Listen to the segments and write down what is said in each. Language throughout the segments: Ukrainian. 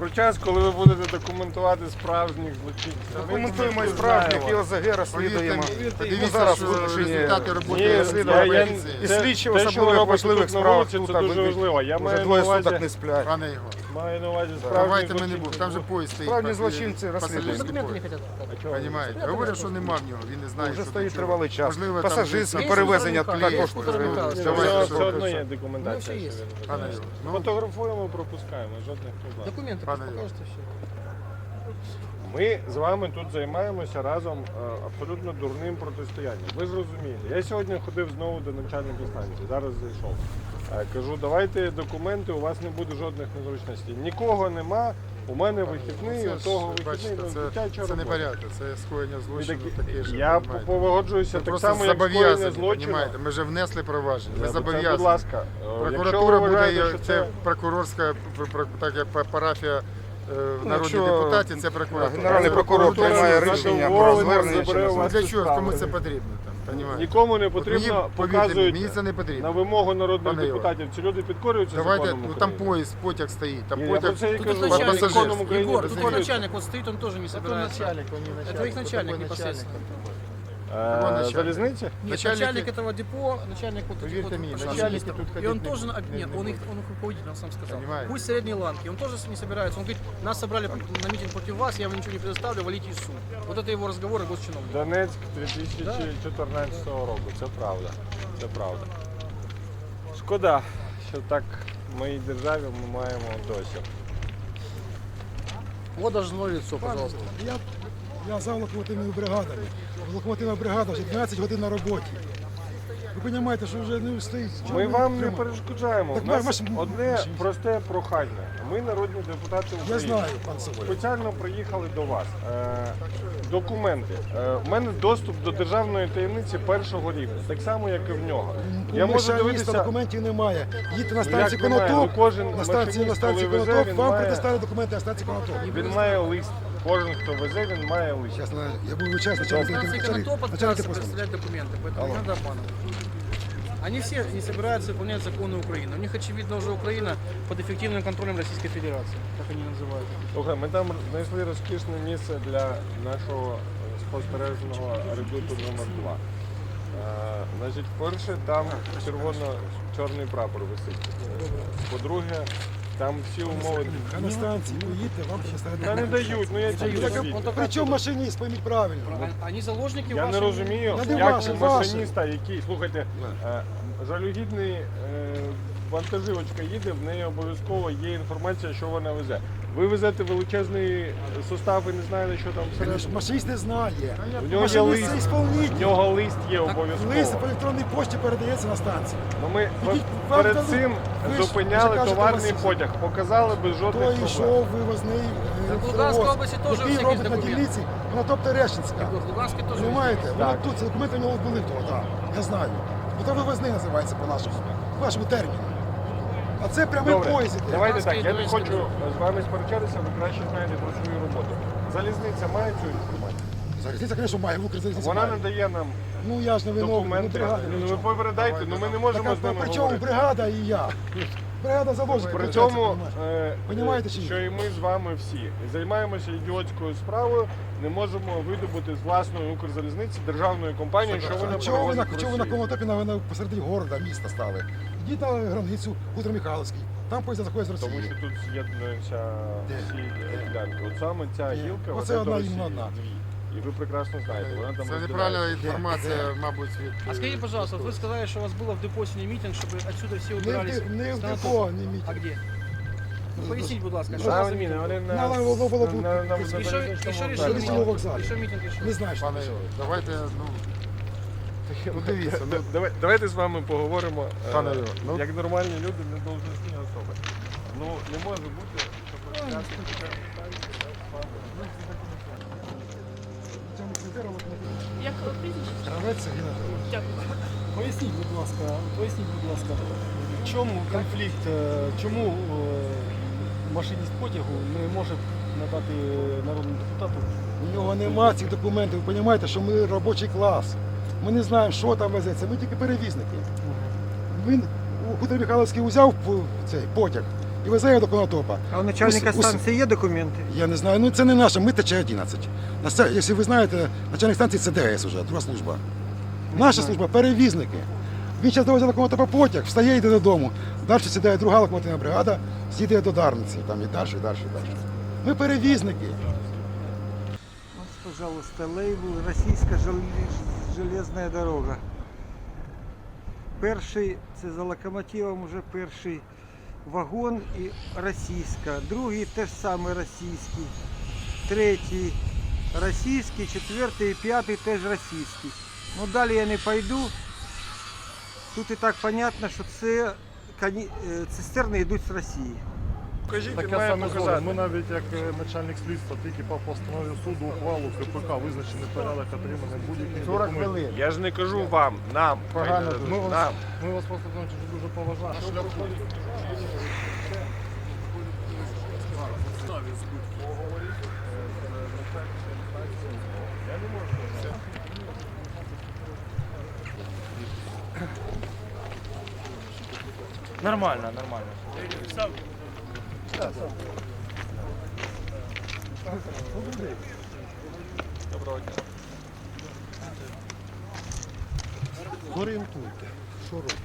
про час, коли ви будете документувати справжніх злочинців. Документуємо і справжніх, і. ОЗГ розслідуємо. Дивіться, зараз що результати роботи розслідування. І слідчі робите важливих справах це дуже важливо. Я Вже маю двоє суток не сплять. Пане Ігор, маю на увазі справжніх давайте ми не будемо. Там же поїзд стоїть. Справжні злочинці по розслідуємо. Не поїзд. хотят Говорять, що нема в нього, він не знає, Вже що стоїть тут тривалий час. Пасажирське перевезення також. все, одно є документація. Ну, ну, Фотографуємо, пропускаємо, жодних проблем. Документы Пане. Ми з вами тут займаємося разом е, абсолютно дурним протистоянням. Ви зрозумієте. Я сьогодні ходив знову до навчальної станції, зараз зайшов. Е, Кажу, давайте документи, у вас не буде жодних незручностей. Нікого нема, у мене вихідний, у того вихідний, ну, це, дитяча це не робота. порядок, це скоєння злочину таке ж. Я понімаєте. погоджуюся Ми так просто само, як скоєння зобов'язані, злочину. понімаєте? Ми вже внесли провадження, ми Це, Будь зобов'язані. ласка, е, якщо ви Прокуратура буде, вважаєте, що це прокурорська, пр- пр- так як па- парафія е, народних якщо, депутатів, це прокуратура. Генеральний прокурор приймає рішення про звернення чи забере не у вас Ну, Для чого? Кому це потрібно? Там. Нікому не От мені, потрібно повірте мені, показують мені це не на потрібно. вимогу народних Пане депутатів. Ці люди підкорюються Давайте, законом ну там України. поїзд, потяг стоїть, там Ні, я про потяг. це і Тут кажу. их начальник, пассажир. Законом Егор, тут начальник, вот стоит, он тоже не собирается. Это их начальник непосредственно. Е, начальник? Залізниці? Нет, Начальники- начальник этого депо, начальник вот этих Поверьте вот мне, машинистов. начальники тут И ходить он не тоже, будут, а, не- нет, не он их, будут. он их руководитель, он сам сказал. Понимаете? Пусть средней ланки, он тоже не собирается. Он говорит, нас собрали на митинг против вас, я вам ничего не предоставлю, валите из суд. Вот это его разговоры госчиновника. Донецьк 2014 року. Це правда. Це правда. Шкода, що так в моїй державі ми маємо досі. Вот должно лицо, пожалуйста. Я, я за локомотивними бригадами. Локомотивна бригада вже 12 годин на роботі. Ви розумієте, що вже не стоїть. Ми вам не тримати? перешкоджаємо. Так У нас ваш- одне просте прохання. Ми народні депутати Я знаю, пан Соболєв. Спеціально приїхали до вас. Е, документи. Е, у мене доступ до державної таємниці першого рівня, так само, як і в нього. Я можу дивитися. документів немає. Їдьте на Ну, станцію немає? Конотоп, Ну, кожен на станції, на машиніст, станції коли везе, Конотоп, він вам має- предоставили документи на станції Конотоп. Він має лист. Кожен, хто везе, він має лист. Зараз я буду вичасний начальник Станции начальник- Конотоп начальник отказываются депо. представлять документы, поэтому не надо обманывать. Они все не собираются выполнять законы Украины. У них, очевидно, уже Украина под эффективным контролем Российской Федерации, как они называют. Слухай, ми там знайшли розкішне місце для нашого е, спостережного редуту номер 2 Е, значить, перше, там червоно-чорний прапор висить. Е, По-друге, там всі умови. А на станції поїдьте, вам предоставлять Та не дають, ну я тільки Причому машиніст, пойміть правильно. А- Они заложники Я не ваши- розумію, Та не як машиніста, який, слухайте, е, жалюгідний е, вантажівочка їде, в неї обов'язково є інформація, що вона везе. Ви везете величезний состав і не знаєте, що там всередині. Машиніст не знає. У нього є Машиніст лист. це В ісполнитель. нього лист є Лист обов'язково. по електронній пошті передається на станцію. Ну ми Ідіть, вам перед дадуть. цим Ви ж- зупиняли ви ж кажете, товарний у вас- потяг, показали без жодних Той проблем. йшов вивозний е, в Луганській привоз, області теж який всякі робить на документи. дільниці, вона тобто Решинська. В Понимаєте? Вона Так. тут, ці документи в нього були того, так. Я знаю. Ну то вивозний називається по нашому, по нашому терміну. А це прямий Добре, поїзд іде. давайте так. Я не хочу з вами сперечатися, ви краще знаєте про свою роботу. Залізниця має цю інформацію. Залізниця, звісно, має, в Вона має. не дає нам Ну я ж не виновний, ну документи. бригада. Ну ви передайте, ну ми не можемо Так, з а ними при чому говорити. бригада і я? Бригада заложить. При тому, е, Понімаєте чи ні? що і ми з вами всі займаємося ідіотською справою, не можемо видобути з власної Укрзалізниці державної компанії, що вона А чого ви на перевозить в чого ви на. Конотопі на, на посередині города, міста стали? Йдіть на границю, Хутор Михайловський. Там поїзд заходить з Тому Росії. що тут з'єднуються Де? всі ділянки. От саме ця Ні. гілка, Оце одна до і Росії, одна. дві. І ви прекрасно знаєте, вона там Це розділяється. неправильна інформація, мабуть, від... А скажите, пожалуйста, вот вы сказали, что у вас было в депо сегодня митинг, чтобы отсюда все Не в, убирались. де- не в с Конотопа. депо, не А мітинг. где? Ну, поясніть, будь ласка, що На це за ні, мітинг? вони на, На Лавовому було б- на, на, на, І що, і що залізничному рішили на вокзалі. вокзалі. І що мітинг рішив? Не знаю, що Пане це. Ігор, давайте, ну, ну дивіться, ну, Давай- Давайте з вами поговоримо е, Пане Ігор, ну- як нормальні люди, не должностні особи. Ну не може бути, щоб почати таке питання Як прізвище? Кравець Сергій Анатолійович. Дякую. Поясніть, будь ласка, поясніть, будь ласка, в чому конфлікт, е, чому е, машиніст потягу не може надати народному депутату? У нього нема цих документів. Ви розумієте, що ми робочий клас. Ми не знаємо, що там везеться. Ми тільки перевізники. Він у Хутор Михайловський взяв цей потяг, і везе його до конотопа. А у начальника Ус- ус- станції є документи? Я не знаю, ну це не наша, ми ТЧ-11. На це, Якщо ви знаєте, начальник станції це ДС вже, друга служба. Наша служба перевізники. Він зараз довезе до конотопа потяг, встає, йде додому. Далі сідає друга локомотивна бригада, з'їде до Дарниці, там і далі, і далі, і далі. Ми перевізники. Ось, пожалуйста, лейбл Російська жел- железна дорога. Перший, це за локомотивом вже перший вагон і російська. Другий теж саме російський. Третій російський, четвертий і п'ятий теж російський. Ну далі я не пойду. Тут і так понятно, що це е, цистерни йдуть з Росії. Покажіть, Таке має саме показати. Ми навіть як е, начальник слідства тільки по постанові суду ухвалу КПК визначений порядок отримання будь-яких 40 документів. хвилин. Я ж не кажу вам, нам. Погано дуже. Ми вас, нам. ми вас просто значить, дуже поважаємо. Нормально, нормально. Орієнтуйте, що робити.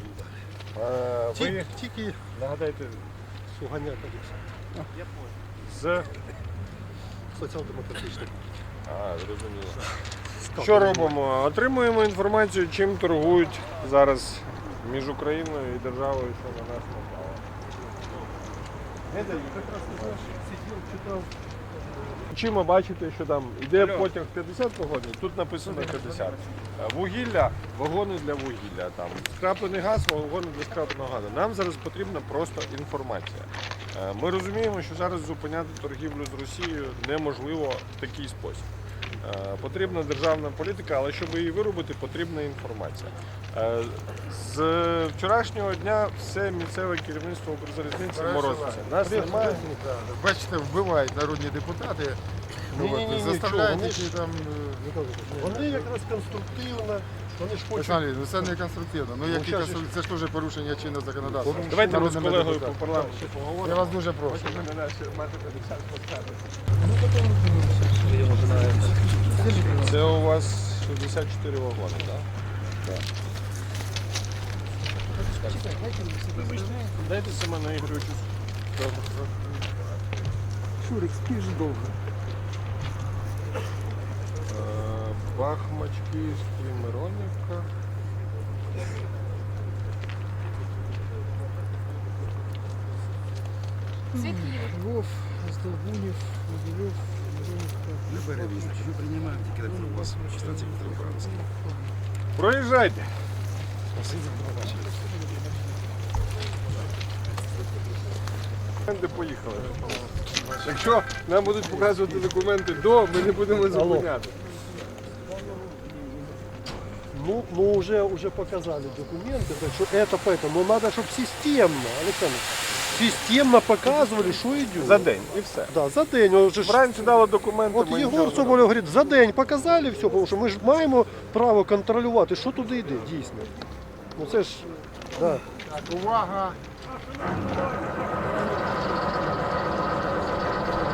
Е, Ви Тільки нагадайте суганя з соціал-демократичних. А, зрозуміло. Що робимо? Отримуємо інформацію, чим торгують зараз між Україною і державою, що на нас напало. Чим бачите, що там йде потяг 50 вагонів, тут написано 50. Е, Вугілля, вагони для вугілля, там скраплений газ, вагони для скрапленого газу. Нам зараз потрібна просто інформація. Е, Ми розуміємо, що зараз зупиняти торгівлю з Росією неможливо в такий спосіб. Е, Потрібна державна політика, але щоб її виробити, потрібна інформація. Е, З вчорашнього дня все місцеве керівництво Укрзалізниці морозиться. Нас немає. Бачите, вбивають народні депутати. Ну, Ні-ні-ні, заставляють нічого, які там. е, Вони якраз конструктивно, вони ж хочуть. Олександр, ну це не конструктивно. Ну які щас конструк- це ж теж порушення чинного законодавства. Давайте ми з колегою по парламенту поговоримо. Я вас дуже прошу. Це у вас 64 вагони, так? Дайте Семену Ігоровичу. Шурик, спиш довго. Е, Бахмачківський, Миронівка. Звідки їдете? Львов, Здолбунів, Могилев, Ми перевізники, ми приймаємо тільки у вас станції Петропавлівській. Проїжджайте. Документи поїхали. Якщо нам будуть показувати документи до, ми не будемо зупиняти. Ну, ну уже, уже показали документы, так что это поэтому. Но надо, чтобы системно, Александр, системно показували, що йде. За день і все. Да, за день. От же ж- дали документи. От Єгор не Соболєв говорить, за день показали все, тому що ми ж маємо право контролювати, що туди йде, дійсно. Ну це ж. Да. Увага!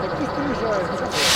Так ти приїжджаєш.